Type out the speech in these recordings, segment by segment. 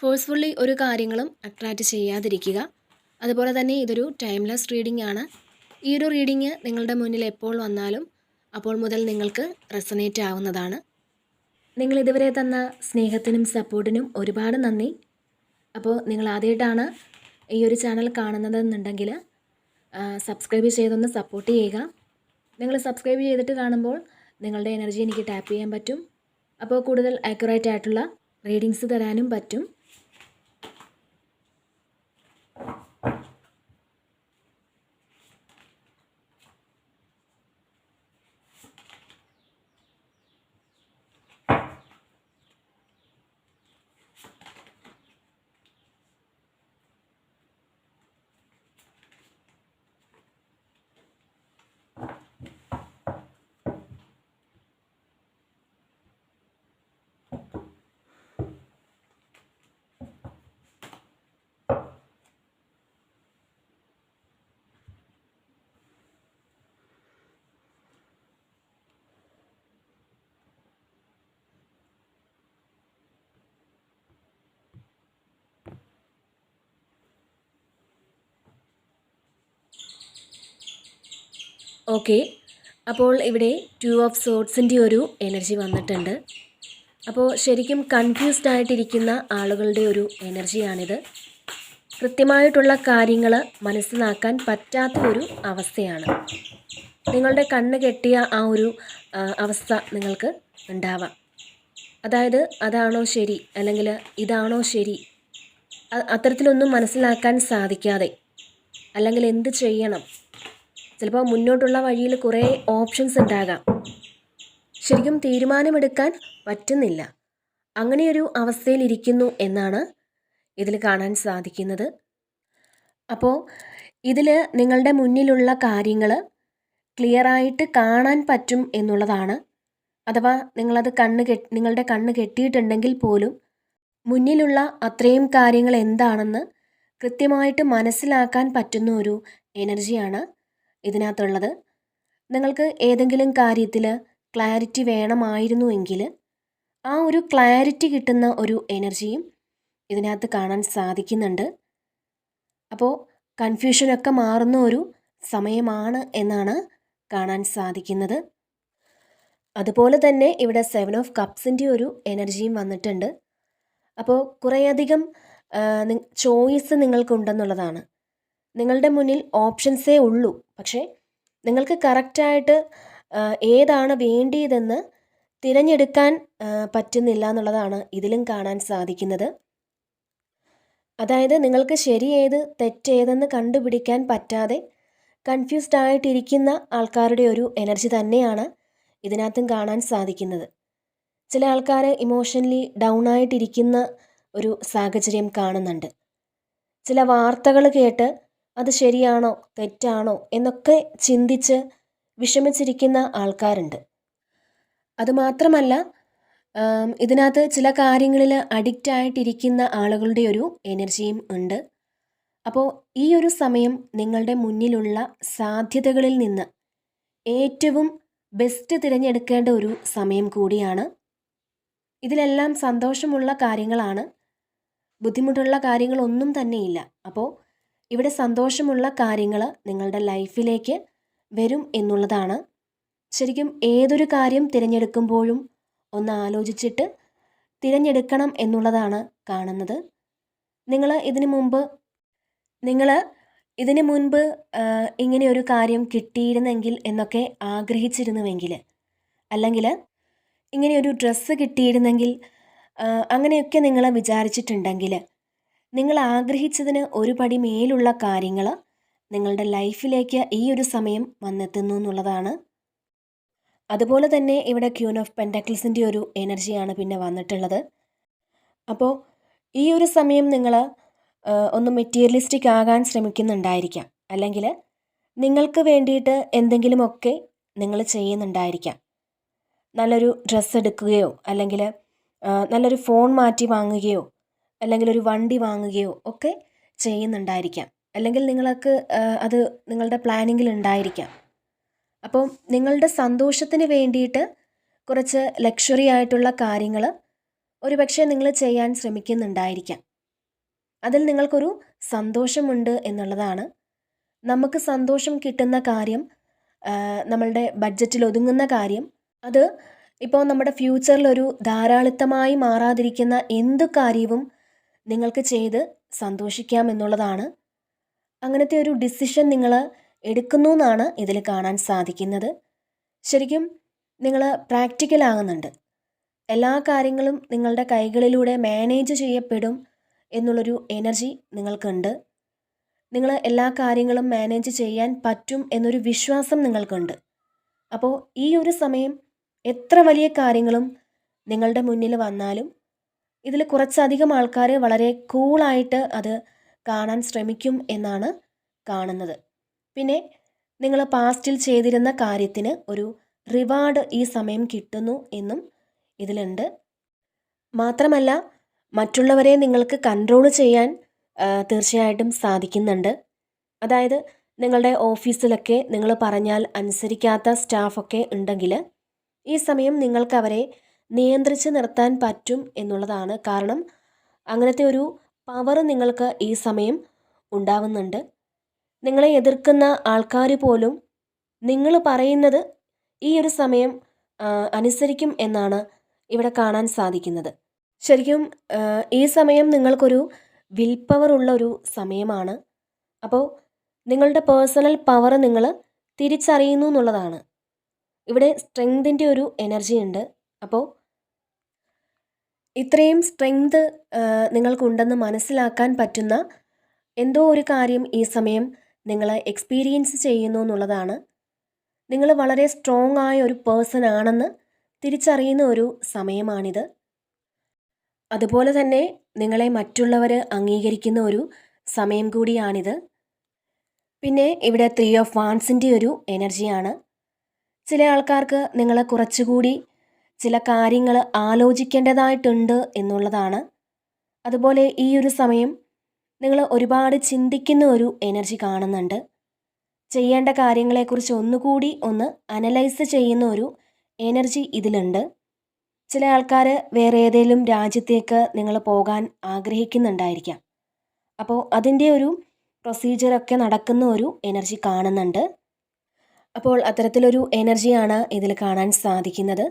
Forcefully ഒരു കാര്യങ്ങളും attract ചെയ്യാതിരിക്കുക. അതുപോലെ തന്നെ ഇതൊരു ടൈംലെസ് റീഡിംഗ് ആണ്. ഈ ഒരു റീഡിങ് നിങ്ങളുടെ മുന്നിൽ എപ്പോൾ വന്നാലും അപ്പോൾ മുതൽ നിങ്ങൾക്ക് റെസനേറ്റ് ആവുന്നതാണ്. നിങ്ങൾ ഇതുവരെ തന്ന സ്നേഹത്തിനും സപ്പോർട്ടിനും ഒരുപാട് നന്ദി. അപ്പോൾ നിങ്ങൾ ആദ്യമായിട്ടാണ് ഈ ഒരു ചാനൽ കാണുന്നതെന്നുണ്ടെങ്കിൽ സബ്സ്ക്രൈബ് ചെയ്തൊന്ന് സപ്പോർട്ട് ചെയ്യുക. നിങ്ങൾ സബ്സ്ക്രൈബ് ചെയ്തിട്ട് കാണുമ്പോൾ നിങ്ങളുടെ എനർജി എനിക്ക് ടാപ്പ് ചെയ്യാൻ പറ്റും. അപ്പോൾ കൂടുതൽ ആക്യുറേറ്റ് ആയിട്ടുള്ള റീഡിങ്സ് തരാനും പറ്റും. ഓക്കെ. അപ്പോൾ ഇവിടെ ടു ഓഫ് സോട്ട്സിന്റെ ഒരു എനർജി വന്നിട്ടുണ്ട്. അപ്പോൾ ശരിക്കും കൺഫ്യൂസ്ഡ് ആയിട്ടിരിക്കുന്ന ആളുകളുടെ ഒരു എനർജിയാണിത് കൃത്യമായിട്ടുള്ള കാര്യങ്ങൾ മനസ്സിലാക്കാൻ പറ്റാത്ത ഒരു അവസ്ഥയാണ്. നിങ്ങളുടെ കണ്ണ് കെട്ടിയ ആ ഒരു അവസ്ഥ നിങ്ങൾക്ക് ഉണ്ടാവാം. അതായത് അതാണോ ശരി അല്ലെങ്കിൽ ഇതാണോ ശരി? അത്തരത്തിലൊന്നും മനസ്സിലാക്കാൻ സാധിക്കാതെ അല്ലെങ്കിൽ എന്ത് ചെയ്യണം? ചിലപ്പോൾ മുന്നോട്ടുള്ള വഴിയിൽ കുറേ ഓപ്ഷൻസ് ഉണ്ടാകാം. ശരിക്കും തീരുമാനമെടുക്കാൻ പറ്റുന്നില്ല. അങ്ങനെയൊരു അവസ്ഥയിലിരിക്കുന്നു എന്നാണ് ഇതിൽ കാണാൻ സാധിക്കുന്നത്. അപ്പോൾ ഇതിൽ നിങ്ങളുടെ മുന്നിലുള്ള കാര്യങ്ങൾ ക്ലിയറായിട്ട് കാണാൻ പറ്റും എന്നുള്ളതാണ്. അഥവാ നിങ്ങളത് കണ്ണ് കെ നിങ്ങളുടെ കണ്ണ് കെട്ടിയിട്ടുണ്ടെങ്കിൽ പോലും മുന്നിലുള്ള അത്രയും കാര്യങ്ങൾ എന്താണെന്ന് കൃത്യമായിട്ട് മനസ്സിലാക്കാൻ പറ്റുന്ന ഒരു എനർജിയാണ് ഇതിനകത്തുള്ളത്. നിങ്ങൾക്ക് ഏതെങ്കിലും കാര്യത്തിൽ ക്ലാരിറ്റി വേണമായിരുന്നു എങ്കിൽ ആ ഒരു ക്ലാരിറ്റി കിട്ടുന്ന ഒരു എനർജിയും ഇതിനകത്ത് കാണാൻ സാധിക്കുന്നുണ്ട്. അപ്പോൾ കൺഫ്യൂഷനൊക്കെ മാറുന്ന ഒരു സമയമാണ് എന്നാണ് കാണാൻ സാധിക്കുന്നത്. അതുപോലെ തന്നെ ഇവിടെ സെവൻ ഓഫ് കപ്സിന്റെ ഒരു എനർജിയും വന്നിട്ടുണ്ട്. അപ്പോൾ കുറേയധികം ചോയ്സ് നിങ്ങൾക്കുണ്ടെന്നുള്ളതാണ്. നിങ്ങളുടെ മുന്നിൽ ഓപ്ഷൻസേ ഉള്ളൂ. പക്ഷേ നിങ്ങൾക്ക് കറക്റ്റായിട്ട് ഏതാണ് വേണ്ടിയതെന്ന് തിരഞ്ഞെടുക്കാൻ പറ്റുന്നില്ല എന്നുള്ളതാണ് ഇതിലും കാണാൻ സാധിക്കുന്നത്. അതായത് നിങ്ങൾക്ക് ശരിയേത് തെറ്റേതെന്ന് കണ്ടുപിടിക്കാൻ പറ്റാതെ കൺഫ്യൂസ്ഡ് ആയിട്ടിരിക്കുന്ന ആൾക്കാരുടെ ഒരു എനർജി തന്നെയാണ് ഇതിനകത്തും കാണാൻ സാധിക്കുന്നത്. ചില ആൾക്കാർ ഇമോഷണലി ഡൗൺ ആയിട്ടിരിക്കുന്ന ഒരു സാഹചര്യം കാണുന്നുണ്ട്. ചില വാർത്തകൾ കേട്ട് അത് ശരിയാണോ തെറ്റാണോ എന്നൊക്കെ ചിന്തിച്ച് വിഷമിച്ചിരിക്കുന്ന ആൾക്കാരുണ്ട്. അതുമാത്രമല്ല ഇതിനകത്ത് ചില കാര്യങ്ങളിൽ അഡിക്റ്റ് ആയിട്ടിരിക്കുന്ന ആളുകളുടെ ഒരു എനർജിയും ഉണ്ട്. അപ്പോൾ ഈ ഒരു സമയം നിങ്ങളുടെ മുന്നിലുള്ള സാധ്യതകളിൽ നിന്ന് ഏറ്റവും ബെസ്റ്റ് തിരഞ്ഞെടുക്കേണ്ട ഒരു സമയം കൂടിയാണ്. ഇതിലെല്ലാം സന്തോഷമുള്ള കാര്യങ്ങളാണ്. ബുദ്ധിമുട്ടുള്ള കാര്യങ്ങളൊന്നും തന്നെയില്ല. അപ്പോൾ ഇവിടെ സന്തോഷമുള്ള കാര്യങ്ങൾ നിങ്ങളുടെ ലൈഫിലേക്ക് വരും എന്നുള്ളതാണ്. ശരിക്കും ഏതൊരു കാര്യം തിരഞ്ഞെടുക്കുമ്പോഴും ഒന്ന് ആലോചിച്ചിട്ട് തിരഞ്ഞെടുക്കണം എന്നുള്ളതാണ് കാണുന്നത്. നിങ്ങൾ ഇതിനു മുമ്പ് നിങ്ങൾ ഇതിനു മുൻപ് ഇങ്ങനെ ഒരു കാര്യം കിട്ടിയിരുന്നെങ്കിൽ എന്നൊക്കെ ആഗ്രഹിച്ചിരുന്നുവെങ്കിൽ അല്ലെങ്കിൽ ഇങ്ങനെ ഒരു ഡ്രസ്സ് കിട്ടിയിരുന്നെങ്കിൽ അങ്ങനെയൊക്കെ നിങ്ങൾ വിചാരിച്ചിട്ടുണ്ടെങ്കിൽ നിങ്ങൾ ആഗ്രഹിച്ചതിന് ഒരു പടി മേലുള്ള കാര്യങ്ങൾ നിങ്ങളുടെ ലൈഫിലേക്ക് ഈ ഒരു സമയം വന്നെത്തുന്നു എന്നുള്ളതാണ്. അതുപോലെ തന്നെ ഇവിടെ ക്യൂൻ ഓഫ് പെൻഡക്ലിസിന്റെ ഒരു എനർജിയാണ് പിന്നെ വന്നിട്ടുള്ളത്. അപ്പോൾ ഈ ഒരു സമയം നിങ്ങൾ ഒന്ന് മെറ്റീരിയലിസ്റ്റിക് ആകാൻ ശ്രമിക്കുന്നുണ്ടായിരിക്കാം. അല്ലെങ്കിൽ നിങ്ങൾക്ക് വേണ്ടിയിട്ട് എന്തെങ്കിലുമൊക്കെ നിങ്ങൾ ചെയ്യുന്നുണ്ടായിരിക്കാം. നല്ലൊരു ഡ്രസ്സ് എടുക്കുകയോ അല്ലെങ്കിൽ നല്ലൊരു ഫോൺ മാറ്റി വാങ്ങുകയോ അല്ലെങ്കിൽ ഒരു വണ്ടി വാങ്ങുകയോ ഒക്കെ ചെയ്യുന്നുണ്ടായിരിക്കാം. അല്ലെങ്കിൽ നിങ്ങൾക്ക് അത് നിങ്ങളുടെ പ്ലാനിങ്ങിൽ ഉണ്ടായിരിക്കാം. അപ്പോൾ നിങ്ങളുടെ സന്തോഷത്തിന് വേണ്ടിയിട്ട് കുറച്ച് ലക്ഷറി ആയിട്ടുള്ള കാര്യങ്ങൾ ഒരുപക്ഷെ നിങ്ങൾ ചെയ്യാൻ ശ്രമിക്കുന്നുണ്ടായിരിക്കാം. അതിൽ നിങ്ങൾക്കൊരു സന്തോഷമുണ്ട് എന്നുള്ളതാണ്. നമുക്ക് സന്തോഷം കിട്ടുന്ന കാര്യം നമ്മളുടെ ബഡ്ജറ്റിൽ ഒതുങ്ങുന്ന കാര്യം അത് ഇപ്പോൾ നമ്മുടെ ഫ്യൂച്ചറിൽ ഒരു ധാരാളിത്തമായി മാറാതിരിക്കുന്ന എന്തു കാര്യവും നിങ്ങൾക്ക് ചെയ്ത് സന്തോഷിക്കാം എന്നുള്ളതാണ് അങ്ങനത്തെ ഒരു ഡിസിഷൻ നിങ്ങൾ എടുക്കുന്നു എന്നാണ് ഇതിൽ കാണാൻ സാധിക്കുന്നത്. ശരിക്കും നിങ്ങൾ പ്രാക്ടിക്കൽ ആകുന്നുണ്ട്. എല്ലാ കാര്യങ്ങളും നിങ്ങളുടെ കൈകളിലൂടെ മാനേജ് ചെയ്യപ്പെടും എന്നുള്ളൊരു എനർജി നിങ്ങൾക്കുണ്ട്. നിങ്ങൾ എല്ലാ കാര്യങ്ങളും മാനേജ് ചെയ്യാൻ പറ്റും എന്നൊരു വിശ്വാസം നിങ്ങൾക്കുണ്ട്. അപ്പോൾ ഈ ഒരു സമയം എത്ര വലിയ കാര്യങ്ങളും നിങ്ങളുടെ മുന്നിൽ വന്നാലും ഇതിൽ കുറച്ചധികം ആൾക്കാർ വളരെ കൂളായിട്ട് അത് കാണാൻ ശ്രമിക്കും എന്നാണ് കാണുന്നത്. പിന്നെ നിങ്ങൾ പാസ്റ്റിൽ ചെയ്തിരുന്ന കാര്യത്തിന് ഒരു റിവാർഡ് ഈ സമയം കിട്ടുന്നു എന്നും ഇതിലുണ്ട്. മാത്രമല്ല മറ്റുള്ളവരെ നിങ്ങൾക്ക് കൺട്രോൾ ചെയ്യാൻ തീർച്ചയായിട്ടും സാധിക്കുന്നുണ്ട്. അതായത് നിങ്ങളുടെ ഓഫീസിലൊക്കെ നിങ്ങൾ പറഞ്ഞാൽ അനുസരിക്കാത്ത സ്റ്റാഫൊക്കെ ഉണ്ടെങ്കിൽ ഈ സമയം നിങ്ങൾക്ക് അവരെ നിയന്ത്രിച്ച് നിർത്താൻ പറ്റും എന്നുള്ളതാണ് കാരണം അങ്ങനത്തെ ഒരു പവർ നിങ്ങൾക്ക് ഈ സമയം ഉണ്ടാവുന്നുണ്ട്. നിങ്ങളെ എതിർക്കുന്ന ആൾക്കാർ പോലും നിങ്ങൾ പറയുന്നത് ഈ ഒരു സമയം അനുസരിക്കും എന്നാണ് ഇവിടെ കാണാൻ സാധിക്കുന്നത്. ശരിക്കും ഈ സമയം നിങ്ങൾക്കൊരു വിൽ പവർ ഉള്ള ഒരു സമയമാണ്. അപ്പോൾ നിങ്ങളുടെ പേഴ്സണൽ പവർ നിങ്ങൾ തിരിച്ചറിയുന്നു എന്നുള്ളതാണ്. ഇവിടെ സ്ട്രെങ്തിന്റെ ഒരു എനർജി ഉണ്ട്. അപ്പോൾ ഇത്രയും സ്ട്രെങ്ത് നിങ്ങൾക്കുണ്ടെന്ന് മനസ്സിലാക്കാൻ പറ്റുന്ന എന്തോ ഒരു കാര്യം ഈ സമയം നിങ്ങൾ എക്സ്പീരിയൻസ് ചെയ്യുന്നു എന്നുള്ളതാണ്. നിങ്ങൾ വളരെ സ്ട്രോങ് ആയ ഒരു പേഴ്സൺ ആണെന്ന് തിരിച്ചറിയുന്ന ഒരു സമയമാണിത്. അതുപോലെ തന്നെ നിങ്ങളെ മറ്റുള്ളവർ അംഗീകരിക്കുന്ന ഒരു സമയം കൂടിയാണിത്. പിന്നെ ഇവിടെ ത്രീ ഓഫ് വാൺസിന്റെ ഒരു എനർജിയാണ് ചില ആൾക്കാർക്ക് നിങ്ങളെ കുറച്ചുകൂടി ചില കാര്യങ്ങൾ ആലോചിക്കേണ്ടതായിട്ടുണ്ട് എന്നുള്ളതാണ്. അതുപോലെ ഈ ഒരു സമയം നിങ്ങൾ ഒരുപാട് ചിന്തിക്കുന്ന ഒരു എനർജി കാണുന്നുണ്ട്. ചെയ്യേണ്ട കാര്യങ്ങളെക്കുറിച്ച് ഒന്നുകൂടി ഒന്ന് അനലൈസ് ചെയ്യുന്ന ഒരു എനർജി ഇതിലുണ്ട്. ചില ആൾക്കാർ വേറെ ഏതെങ്കിലും രാജ്യത്തേക്ക് നിങ്ങൾ പോകാൻ ആഗ്രഹിക്കുന്നുണ്ടായിരിക്കാം. അപ്പോൾ അതിന്റെ ഒരു പ്രൊസീജിയറൊക്കെ നടക്കുന്ന ഒരു എനർജി കാണുന്നുണ്ട്. അപ്പോൾ അത്തരത്തിലൊരു എനർജിയാണ് ഇതിൽ കാണാൻ സാധിക്കുന്നത്.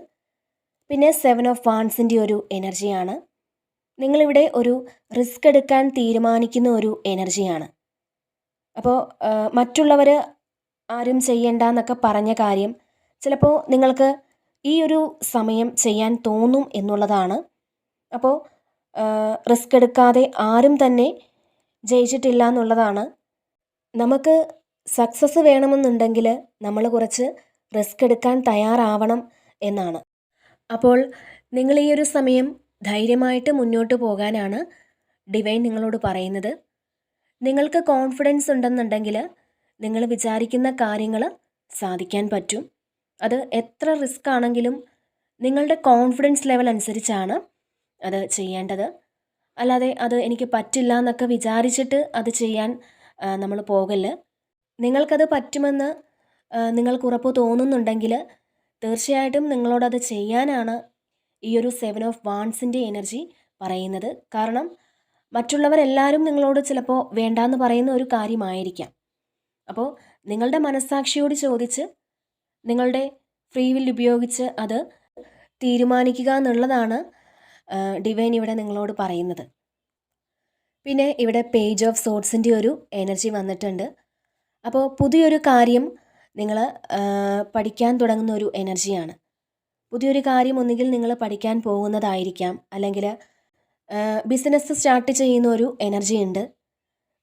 പിന്നെ സെവൻ ഓഫ് വാൺസിന്റെ ഒരു എനർജിയാണ് നിങ്ങളിവിടെ ഒരു റിസ്ക് എടുക്കാൻ തീരുമാനിക്കുന്ന ഒരു എനർജിയാണ് അപ്പോൾ മറ്റുള്ളവർ ആരും ചെയ്യണ്ട എന്നൊക്കെ പറഞ്ഞ കാര്യം ചിലപ്പോൾ നിങ്ങൾക്ക് ഈ ഒരു സമയം ചെയ്യാൻ തോന്നും എന്നുള്ളതാണ്. അപ്പോൾ റിസ്ക് എടുക്കാതെ ആരും തന്നെ ജയിച്ചിട്ടില്ല എന്നുള്ളതാണ്. നമുക്ക് സക്സസ് വേണമെന്നുണ്ടെങ്കിൽ നമ്മൾ കുറച്ച് റിസ്ക് എടുക്കാൻ തയ്യാറാവണം എന്നാണ്. അപ്പോൾ നിങ്ങൾ ഈ ഒരു സമയം ധൈര്യമായിട്ട് മുന്നോട്ട് പോകാനാണ് ഡിവൈൻ നിങ്ങളോട് പറയുന്നത്. നിങ്ങൾക്ക് കോൺഫിഡൻസ് ഉണ്ടെന്നുണ്ടെങ്കിൽ നിങ്ങൾ വിചാരിക്കുന്ന കാര്യങ്ങൾ സാധിക്കാൻ പറ്റും. അത് എത്ര റിസ്ക് ആണെങ്കിലും നിങ്ങളുടെ കോൺഫിഡൻസ് ലെവൽ അനുസരിച്ചാണ് അത് ചെയ്യേണ്ടത്. അല്ലാതെ അത് എനിക്ക് പറ്റില്ല എന്നൊക്കെ വിചാരിച്ചിട്ട് അത് ചെയ്യാൻ നമ്മൾ പോകൽ. നിങ്ങൾക്കത് പറ്റുമെന്ന് നിങ്ങൾക്ക് ഉറപ്പ് തോന്നുന്നുണ്ടെങ്കിൽ തീർച്ചയായിട്ടും നിങ്ങളോടത് ചെയ്യാനാണ് ഈ ഒരു സെവൻ ഓഫ് വാൺസിന്റെ എനർജി പറയുന്നത്. കാരണം മറ്റുള്ളവരെല്ലാവരും നിങ്ങളോട് ചിലപ്പോൾ വേണ്ടാന്ന് പറയുന്ന ഒരു കാര്യമായിരിക്കാം. അപ്പോൾ നിങ്ങളുടെ മനസ്സാക്ഷിയോട് ചോദിച്ച് നിങ്ങളുടെ ഫ്രീ വിൽ ഉപയോഗിച്ച് അത് തീരുമാനിക്കുക എന്നുള്ളതാണ് ഡിവൈൻ ഇവിടെ നിങ്ങളോട് പറയുന്നത്. പിന്നെ ഇവിടെ പേജ് ഓഫ് സോട്സിന്റെ ഒരു എനർജി വന്നിട്ടുണ്ട്. അപ്പോൾ പുതിയൊരു കാര്യം നിങ്ങൾ പഠിക്കാൻ തുടങ്ങുന്ന ഒരു എനർജിയാണ്. പുതിയൊരു കാര്യം ഒന്നുകിൽ നിങ്ങൾ പഠിക്കാൻ പോകുന്നതായിരിക്കാം. അല്ലെങ്കിൽ ബിസിനസ് സ്റ്റാർട്ട് ചെയ്യുന്ന ഒരു എനർജി ഉണ്ട്.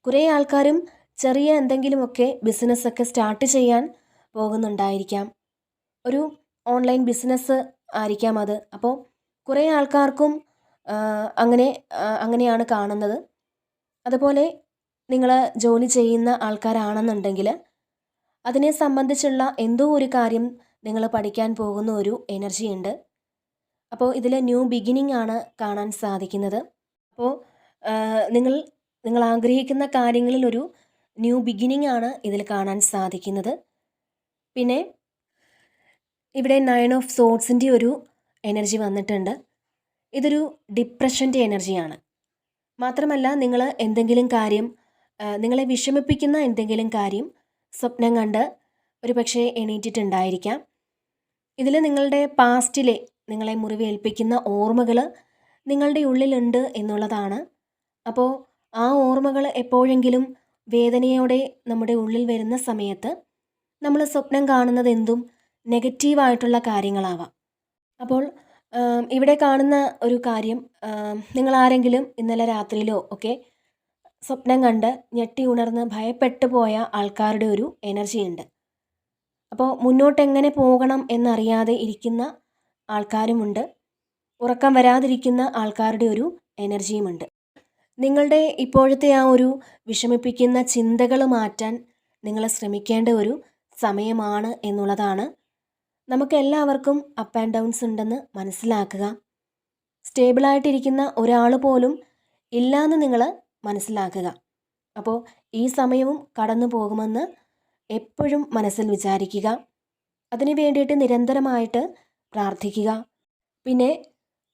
കുറേ ആൾക്കാരും ചെറിയ എന്തെങ്കിലുമൊക്കെ ബിസിനസ്സൊക്കെ സ്റ്റാർട്ട് ചെയ്യാൻ പോകുന്നുണ്ടായിരിക്കാം. ഒരു ഓൺലൈൻ ബിസിനസ് ആയിരിക്കാം അത്. അപ്പോൾ കുറേ ആൾക്കാർക്കും അങ്ങനെ അങ്ങനെയാണ് കാണുന്നത്. അതുപോലെ നിങ്ങൾ ജോലി ചെയ്യുന്ന ആൾക്കാരാണെന്നുണ്ടെങ്കിൽ അതിനെ സംബന്ധിച്ചുള്ള എന്തോ ഒരു കാര്യം നിങ്ങൾ പഠിക്കാൻ പോകുന്ന ഒരു എനർജി ഉണ്ട്. അപ്പോൾ ഇതിൽ ന്യൂ ബിഗിനിങ് ആണ് കാണാൻ സാധിക്കുന്നത്. അപ്പോൾ നിങ്ങൾ നിങ്ങൾ ആഗ്രഹിക്കുന്ന കാര്യങ്ങളിൽ ഒരു ന്യൂ ബിഗിനിങ് ആണ് ഇതിൽ കാണാൻ സാധിക്കുന്നത്. പിന്നെ ഇവിടെ നയൻ ഓഫ് സോട്സിന്റെ ഒരു എനർജി വന്നിട്ടുണ്ട്. ഇതൊരു ഡിപ്രഷന്റെ എനർജിയാണ് മാത്രമല്ല നിങ്ങൾ എന്തെങ്കിലും കാര്യം നിങ്ങളെ വിഷമിപ്പിക്കുന്ന എന്തെങ്കിലും കാര്യം സ്വപ്നം കണ്ട് ഒരു പക്ഷേ എണീറ്റിട്ടുണ്ടായിരിക്കാം. ഇതിൽ നിങ്ങളുടെ പാസ്റ്റിലെ നിങ്ങളെ മുറിവേൽപ്പിക്കുന്ന ഓർമ്മകൾ നിങ്ങളുടെ ഉള്ളിലുണ്ട് എന്നുള്ളതാണ്. അപ്പോൾ ആ ഓർമ്മകൾ എപ്പോഴെങ്കിലും വേദനയോടെ നമ്മുടെ ഉള്ളിൽ വരുന്ന സമയത്ത് നമ്മൾ സ്വപ്നം കാണുന്നത് എന്തും നെഗറ്റീവായിട്ടുള്ള കാര്യങ്ങളാവാം. അപ്പോൾ ഇവിടെ കാണുന്ന ഒരു കാര്യം നിങ്ങൾ ആരെങ്കിലും ഇന്നലെ രാത്രിയിലോ ഒക്കെ സ്വപ്നം കണ്ട് ഞെട്ടി ഉണർന്ന് ഭയപ്പെട്ടു പോയ ആൾക്കാരുടെ ഒരു എനർജി ഉണ്ട്. അപ്പോൾ മുന്നോട്ട് എങ്ങനെ പോകണം എന്നറിയാതെ ഇരിക്കുന്ന ആൾക്കാരുമുണ്ട്. ഉറക്കം വരാതിരിക്കുന്ന ആൾക്കാരുടെ ഒരു എനർജിയുമുണ്ട് നിങ്ങളുടെ ഇപ്പോഴത്തെ ആ ഒരു വിഷമിപ്പിക്കുന്ന ചിന്തകൾ മാറ്റാൻ നിങ്ങൾ ശ്രമിക്കേണ്ട ഒരു സമയമാണ് എന്നുള്ളതാണ് നമുക്ക് എല്ലാവർക്കും അപ്പ് ആൻഡ് ഡൗൺസ് ഉണ്ടെന്ന് മനസ്സിലാക്കുക. സ്റ്റേബിളായിട്ടിരിക്കുന്ന ഒരാൾ പോലും ഇല്ലയെന്ന് നിങ്ങൾ മനസ്സിലാക്കുക. അപ്പോൾ ഈ സമയവും കടന്നു പോകുമെന്ന് എപ്പോഴും മനസ്സിൽ വിചാരിക്കുക. അതിനു വേണ്ടിയിട്ട് നിരന്തരമായിട്ട് പ്രാർത്ഥിക്കുക. പിന്നെ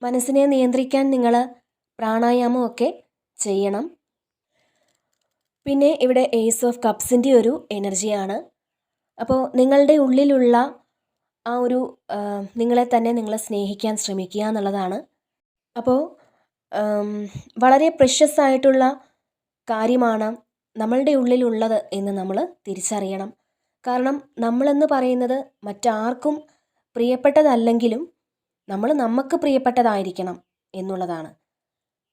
മനസ്സിനെ നിയന്ത്രിക്കാൻ നിങ്ങൾ പ്രാണായാമമൊക്കെ ചെയ്യണം. പിന്നെ ഇവിടെ ഏസ് ഓഫ് കപ്സിന്റെ ഒരു എനർജിയാണ് അപ്പോൾ നിങ്ങളുടെ ഉള്ളിലുള്ള ആ ഒരു നിങ്ങളെ തന്നെ നിങ്ങളെ സ്നേഹിക്കാൻ ശ്രമിക്കുക എന്നുള്ളതാണ്. അപ്പോൾ വളരെ പ്രഷ്യസ് ആയിട്ടുള്ള കാര്യമാണ് നമ്മളുടെ ഉള്ളിലുള്ളത് എന്ന് നമ്മൾ തിരിച്ചറിയണം. കാരണം നമ്മളെന്ന് പറയുന്നത് മറ്റാർക്കും പ്രിയപ്പെട്ടതല്ലെങ്കിലും നമ്മൾ നമുക്ക് പ്രിയപ്പെട്ടതായിരിക്കണം എന്നുള്ളതാണ്.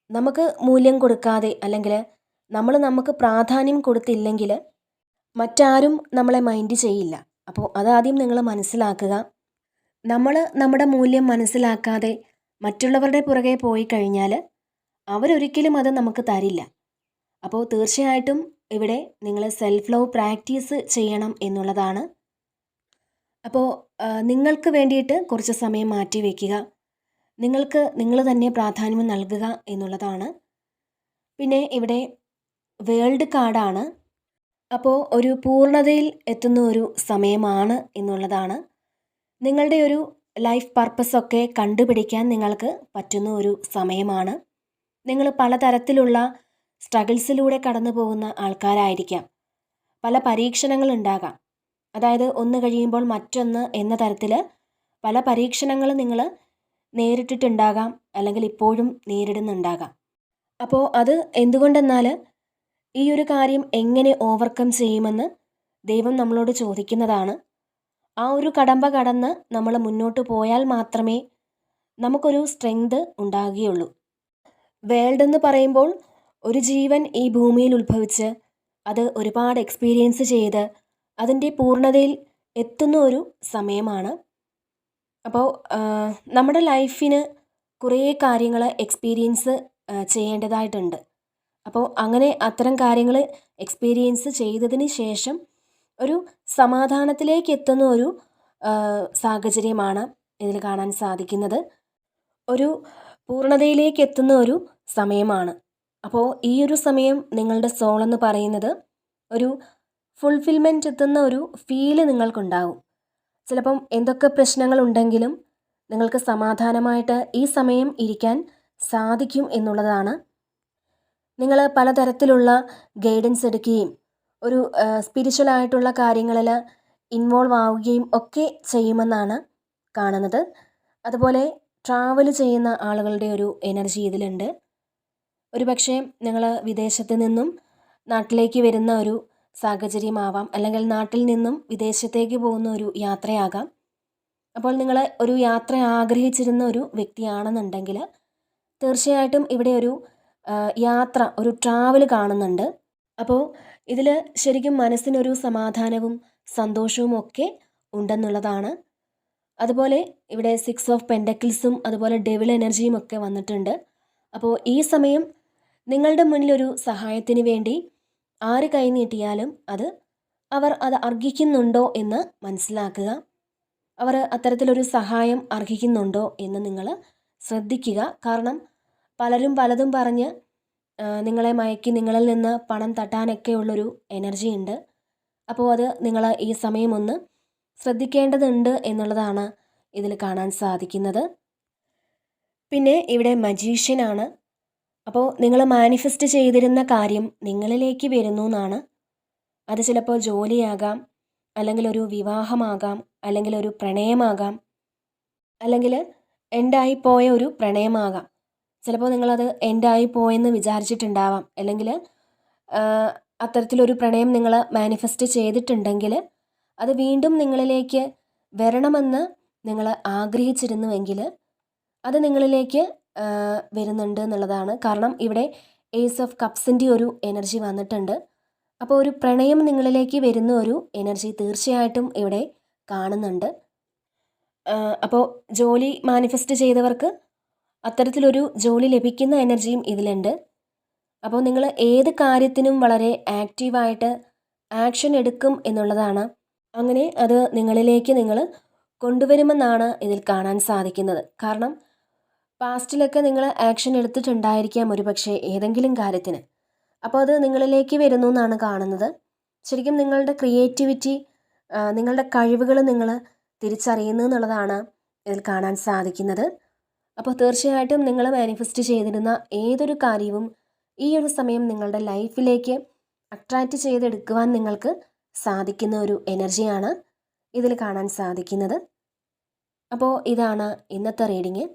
നമുക്ക് മൂല്യം കൊടുക്കാതെ അല്ലെങ്കിൽ നമ്മൾ നമുക്ക് പ്രാധാന്യം കൊടുത്തില്ലെങ്കിൽ മറ്റാരും നമ്മളെ മൈൻഡ് ചെയ്യില്ല. അപ്പോൾ അതാദ്യം നിങ്ങൾ മനസ്സിലാക്കുക. നമ്മൾ നമ്മുടെ മൂല്യം മനസ്സിലാക്കാതെ മറ്റുള്ളവരുടെ പുറകെ പോയി കഴിഞ്ഞാൽ അവരൊരിക്കലും അത് നമുക്ക് തരില്ല. അപ്പോൾ തീർച്ചയായിട്ടും ഇവിടെ നിങ്ങൾ സെൽഫ് ലവ് പ്രാക്ടീസ് ചെയ്യണം എന്നുള്ളതാണ്. അപ്പോൾ നിങ്ങൾക്ക് വേണ്ടിയിട്ട് കുറച്ച് സമയം മാറ്റി വയ്ക്കുക നിങ്ങൾക്ക് നിങ്ങൾ തന്നെ പ്രാധാന്യം നൽകുക എന്നുള്ളതാണ്. പിന്നെ ഇവിടെ വേൾഡ് കാർഡാണ്. അപ്പോൾ ഒരു പൂർണതയിൽ എത്തുന്ന ഒരു സമയമാണ് എന്നുള്ളതാണ്. നിങ്ങളുടെ ഒരു ലൈഫ് പർപ്പസൊക്കെ കണ്ടുപിടിക്കാൻ നിങ്ങൾക്ക് പറ്റുന്ന ഒരു സമയമാണ്. നിങ്ങൾ പലതരത്തിലുള്ള സ്ട്രഗിൾസിലൂടെ കടന്നു പോകുന്ന ആൾക്കാരായിരിക്കാം. പല പരീക്ഷണങ്ങൾ ഉണ്ടാകാം അതായത് ഒന്ന് കഴിയുമ്പോൾ മറ്റൊന്ന് എന്ന തരത്തിൽ പല പരീക്ഷണങ്ങൾ നിങ്ങൾ നേരിട്ടിട്ടുണ്ടാകാം അല്ലെങ്കിൽ ഇപ്പോഴും നേരിടുന്നുണ്ടാകാം. അപ്പോൾ അത് എന്തുകൊണ്ടെന്നാൽ ഈ ഒരു കാര്യം എങ്ങനെ ഓവർകം ചെയ്യുമെന്ന് ദൈവം നമ്മളോട് ചോദിക്കുന്നതാണ്. ആ ഒരു കടമ്പ കടന്ന് നമ്മൾ മുന്നോട്ട് പോയാൽ മാത്രമേ നമുക്കൊരു സ്ട്രെങ്ത് ഉണ്ടാകുകയുള്ളൂ. വേൾഡ് എന്ന് പറയുമ്പോൾ ഒരു ജീവൻ ഈ ഭൂമിയിൽ ഉത്ഭവിച്ച് അത് ഒരുപാട് എക്സ്പീരിയൻസ് ചെയ്ത് അതിന്റെ പൂർണതയിൽ എത്തുന്ന ഒരു സമയമാണ്. അപ്പോൾ നമ്മുടെ ലൈഫിന് കുറേ കാര്യങ്ങൾ എക്സ്പീരിയൻസ് ചെയ്യേണ്ടതായിട്ടുണ്ട്. അപ്പോൾ അങ്ങനെ അത്തരം കാര്യങ്ങൾ എക്സ്പീരിയൻസ് ചെയ്തതിന് ശേഷം ഒരു സമാധാനത്തിലേക്ക് എത്തുന്ന ഒരു സാഹചര്യമാണ് ഇതിൽ കാണാൻ സാധിക്കുന്നത്. ഒരു പൂർണതയിലേക്ക് എത്തുന്ന ഒരു സമയമാണ്. അപ്പോൾ ഈ ഒരു സമയം നിങ്ങളുടെ സോൾ എന്ന് പറയുന്നത് ഒരു ഫുൾഫിൽമെന്റ് എത്തുന്ന ഒരു ഫീൽ നിങ്ങൾക്കുണ്ടാകും ചിലപ്പം എന്തൊക്കെ പ്രശ്നങ്ങൾ ഉണ്ടെങ്കിലും നിങ്ങൾക്ക് സമാധാനമായിട്ട് ഈ സമയം ഇരിക്കാൻ സാധിക്കും എന്നുള്ളതാണ്. നിങ്ങൾ പലതരത്തിലുള്ള ഗൈഡൻസ് എടുക്കുകയും ഒരു സ്പിരിച്വലായിട്ടുള്ള കാര്യങ്ങളിൽ ഇൻവോൾവ് ആവുകയും ഒക്കെ ചെയ്യുമെന്നാണ് കാണുന്നത്. അതുപോലെ ട്രാവൽ ചെയ്യുന്ന ആളുകളുടെ ഒരു എനർജി ഇതിലുണ്ട്. ഒരു പക്ഷേ നിങ്ങൾ വിദേശത്ത് നിന്നും നാട്ടിലേക്ക് വരുന്ന ഒരു സാഹചര്യമാവാം അല്ലെങ്കിൽ നാട്ടിൽ നിന്നും വിദേശത്തേക്ക് പോകുന്ന ഒരു യാത്രയാകാം. അപ്പോൾ നിങ്ങൾ ഒരു യാത്ര ആഗ്രഹിച്ചിരുന്ന ഒരു വ്യക്തിയാണെന്നുണ്ടെങ്കിൽ തീർച്ചയായിട്ടും ഇവിടെ ഒരു യാത്ര ഒരു ട്രാവൽ കാണുന്നുണ്ട്. അപ്പോൾ ഇതിൽ ശരിക്കും മനസ്സിനൊരു സമാധാനവും സന്തോഷവും ഒക്കെ ഉണ്ടെന്നുള്ളതാണ്. അതുപോലെ ഇവിടെ സിക്സ് ഓഫ് പെൻഡക്കിൾസും അതുപോലെ ഡെവിൾ എനർജിയും ഒക്കെ വന്നിട്ടുണ്ട്. അപ്പോൾ ഈ സമയം നിങ്ങളുടെ മുന്നിലൊരു സഹായത്തിന് വേണ്ടി ആര് കൈനീട്ടിയാലും അത് അവർ അത് അർഹിക്കുന്നുണ്ടോ എന്ന് മനസ്സിലാക്കുക. അവർ അത്തരത്തിലൊരു സഹായം അർഹിക്കുന്നുണ്ടോ എന്ന് നിങ്ങൾ ശ്രദ്ധിക്കുക. കാരണം പലരും പലതും പറഞ്ഞ് നിങ്ങളെ മയക്കി നിങ്ങളിൽ നിന്ന് പണം തട്ടാനൊക്കെ ഉള്ളൊരു എനർജി ഉണ്ട്. അപ്പോൾ അത് നിങ്ങൾ ഈ സമയമൊന്ന് ശ്രദ്ധിക്കേണ്ടതുണ്ട് എന്നുള്ളതാണ് ഇതിൽ കാണാൻ സാധിക്കുന്നത്. പിന്നെ ഇവിടെ മജീഷ്യനാണ്. അപ്പോൾ നിങ്ങൾ മാനിഫെസ്റ്റ് ചെയ്തിരുന്ന കാര്യം നിങ്ങളിലേക്ക് വരുന്നു എന്നാണ് അത് ചിലപ്പോൾ ജോലിയാകാം അല്ലെങ്കിൽ ഒരു വിവാഹമാകാം അല്ലെങ്കിൽ ഒരു പ്രണയമാകാം അല്ലെങ്കിൽ എൻഡായി പോയ ഒരു പ്രണയമാകാം. ചിലപ്പോൾ നിങ്ങളത് എൻഡായി പോയെന്ന് വിചാരിച്ചിട്ടുണ്ടാവാം. അല്ലെങ്കിൽ അത്തരത്തിലൊരു പ്രണയം നിങ്ങൾ മാനിഫെസ്റ്റ് ചെയ്തിട്ടുണ്ടെങ്കിൽ അത് വീണ്ടും നിങ്ങളിലേക്ക് വരണമെന്ന് നിങ്ങൾ ആഗ്രഹിച്ചിരുന്നുവെങ്കിൽ അത് നിങ്ങളിലേക്ക് വരുന്നുണ്ട് എന്നുള്ളതാണ്. കാരണം ഇവിടെ ഏസ് ഓഫ് കപ്സിന്റെ ഒരു എനർജി വന്നിട്ടുണ്ട്. അപ്പോൾ ഒരു പ്രണയം നിങ്ങളിലേക്ക് വരുന്ന ഒരു എനർജി തീർച്ചയായിട്ടും ഇവിടെ കാണുന്നുണ്ട്. അപ്പോൾ ജോലി മാനിഫെസ്റ്റ് ചെയ്തവർക്ക് അത്തരത്തിലൊരു ജോലി ലഭിക്കുന്ന എനർജിയും ഇതിലുണ്ട്. അപ്പോൾ നിങ്ങൾ ഏത് കാര്യത്തിനും വളരെ ആക്റ്റീവായിട്ട് ആക്ഷൻ എടുക്കും എന്നുള്ളതാണ്. അങ്ങനെ അത് നിങ്ങളിലേക്ക് നിങ്ങൾ കൊണ്ടുവരുമെന്നാണ് ഇതിൽ കാണാൻ സാധിക്കുന്നത്. കാരണം പാസ്റ്റിലൊക്കെ നിങ്ങൾ ആക്ഷൻ എടുത്തിട്ടുണ്ടായിരിക്കാം ഒരുപക്ഷെ ഏതെങ്കിലും കാര്യത്തിന്. അപ്പോൾ അത് നിങ്ങളിലേക്ക് വരുന്നു എന്നാണ് കാണുന്നത്. ശരിക്കും നിങ്ങളുടെ ക്രിയേറ്റിവിറ്റി നിങ്ങളുടെ കഴിവുകൾ നിങ്ങൾ തിരിച്ചറിയുന്നു എന്നുള്ളതാണ് ഇതിൽ കാണാൻ സാധിക്കുന്നത്. അപ്പോൾ തീർച്ചയായിട്ടും നിങ്ങൾ മാനിഫെസ്റ്റ് ചെയ്തിരുന്ന ഏതൊരു കാര്യവും ഈ ഒരു സമയം നിങ്ങളുടെ ലൈഫിലേക്ക് അട്രാക്റ്റ് ചെയ്തെടുക്കുവാൻ നിങ്ങൾക്ക് സാധിക്കുന്ന ഒരു എനർജിയാണ് ഇതിൽ കാണാൻ സാധിക്കുന്നത്. അപ്പോൾ ഇതാണ് ഇന്നത്തെ റീഡിങ്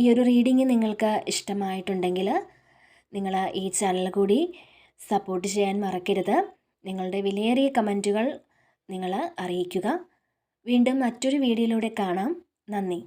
ഈ ഒരു റീഡിങ് നിങ്ങൾക്ക് ഇഷ്ടമായിട്ടുണ്ടെങ്കിൽ നിങ്ങൾ ഈ ചാനൽ കൂടി സപ്പോർട്ട് ചെയ്യാൻ മറക്കരുത്. നിങ്ങളുടെ വിലയേറിയ കമന്റുകൾ നിങ്ങൾ അറിയിക്കുക. വീണ്ടും മറ്റൊരു വീഡിയോയിലൂടെ കാണാം. നന്ദി.